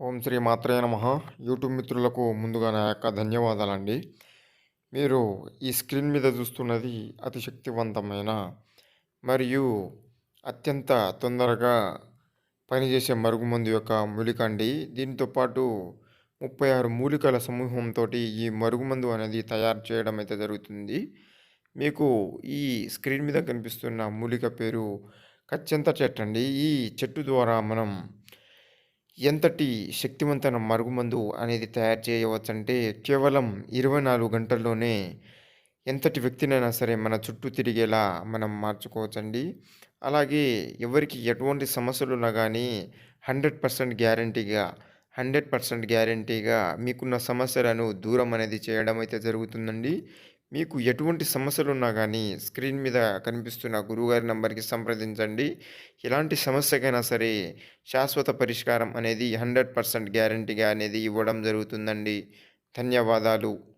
ఓం శ్రీ మాత్రే నమ. యూట్యూబ్ మిత్రులకు ముందుగా నా యొక్క ధన్యవాదాలండి. మీరు ఈ స్క్రీన్ మీద చూస్తున్నది అతి శక్తివంతమైన మరియు అత్యంత తొందరగా పనిచేసే మరుగుమందు యొక్క మూలిక అండి. దీనితో పాటు ముప్పై ఆరు మూలికల సమూహంతో ఈ మరుగుమందు అనేది తయారు చేయడం అయితే జరుగుతుంది. మీకు ఈ స్క్రీన్ మీద కనిపిస్తున్న మూలిక పేరు కచ్చంత చెట్టు అండి. ఈ చెట్టు ద్వారా మనం ఎంతటి శక్తివంతమైన మరుగుమందు అనేది తయారు చేయవచ్చంటే కేవలం ఇరవై నాలుగు గంటల్లోనే ఎంతటి వ్యక్తినైనా సరే మన చుట్టూ తిరిగేలా మనం మార్చుకోవచ్చండి. అలాగే ఎవరికి ఎటువంటి సమస్యలు ఉన్నా కానీ హండ్రెడ్ పర్సెంట్ గ్యారంటీగా హండ్రెడ్ పర్సెంట్ గ్యారంటీగా మీకున్న సమస్యలను దూరం అనేది చేయడం అయితే జరుగుతుందండి. మీకు ఎటువంటి సమస్యలు ఉన్నా కానీ స్క్రీన్ మీద కనిపిస్తున్న గురువుగారి నంబర్కి సంప్రదించండి. ఎలాంటి సమస్యకైనా సరే శాశ్వత పరిష్కారం అనేది హండ్రెడ్ పర్సెంట్ గ్యారంటీగా అనేది ఇవ్వడం జరుగుతుందండి. ధన్యవాదాలు.